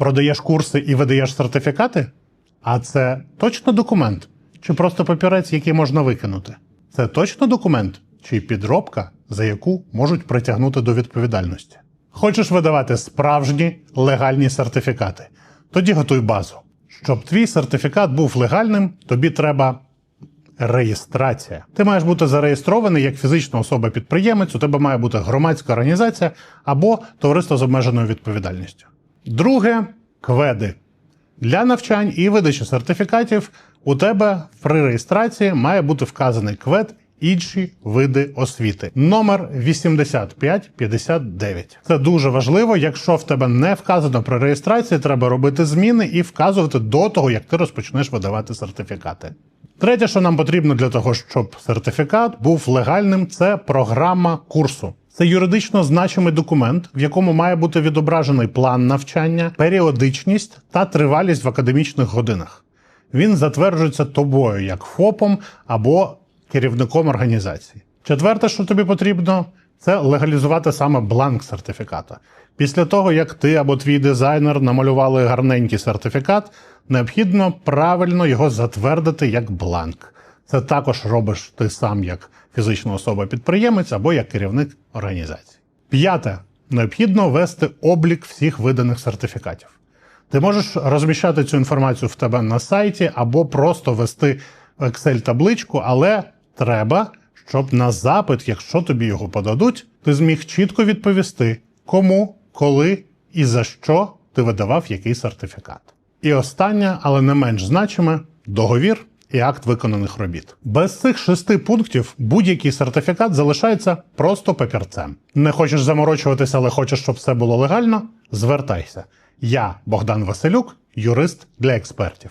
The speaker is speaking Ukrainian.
Продаєш курси і видаєш сертифікати? А це точно документ? Чи просто папірець, який можна викинути? Це точно документ чи підробка, за яку можуть притягнути до відповідальності? Хочеш видавати справжні легальні сертифікати? Тоді готуй базу. Щоб твій сертифікат був легальним, тобі треба реєстрація. Ти маєш бути зареєстрований як фізична особа-підприємець, у тебе має бути громадська організація або товариство з обмеженою відповідальністю. Друге кведи. Для навчань і видачі сертифікатів у тебе при реєстрації має бути вказаний квед інші види освіти. Номер 8559. Це дуже важливо. Якщо в тебе не вказано при реєстрації, треба робити зміни і вказувати до того, як ти розпочнеш видавати сертифікати. Третє, що нам потрібно для того, щоб сертифікат був легальним, це програма курсу. Це юридично значимий документ, в якому має бути відображений план навчання, періодичність та тривалість в академічних годинах. Він затверджується тобою як ФОПом або керівником організації. Четверте, що тобі потрібно, це легалізувати саме бланк сертифіката. Після того, як ти або твій дизайнер намалювали гарненький сертифікат, необхідно правильно його затвердити як бланк. Це також робиш ти сам як фізична особа-підприємець або як керівник організації. П'яте. Необхідно вести облік всіх виданих сертифікатів. Ти можеш розміщати цю інформацію в тебе на сайті або просто вести Excel-табличку, але треба, щоб на запит, якщо тобі його подадуть, ти зміг чітко відповісти, кому, коли і за що ти видавав який сертифікат. І останнє, але не менш значиме договір і акт виконаних робіт. Без цих шести пунктів будь-який сертифікат залишається просто папірцем. Не хочеш заморочуватися, але хочеш, щоб все було легально? Звертайся. Я Богдан Василюк, юрист для експертів.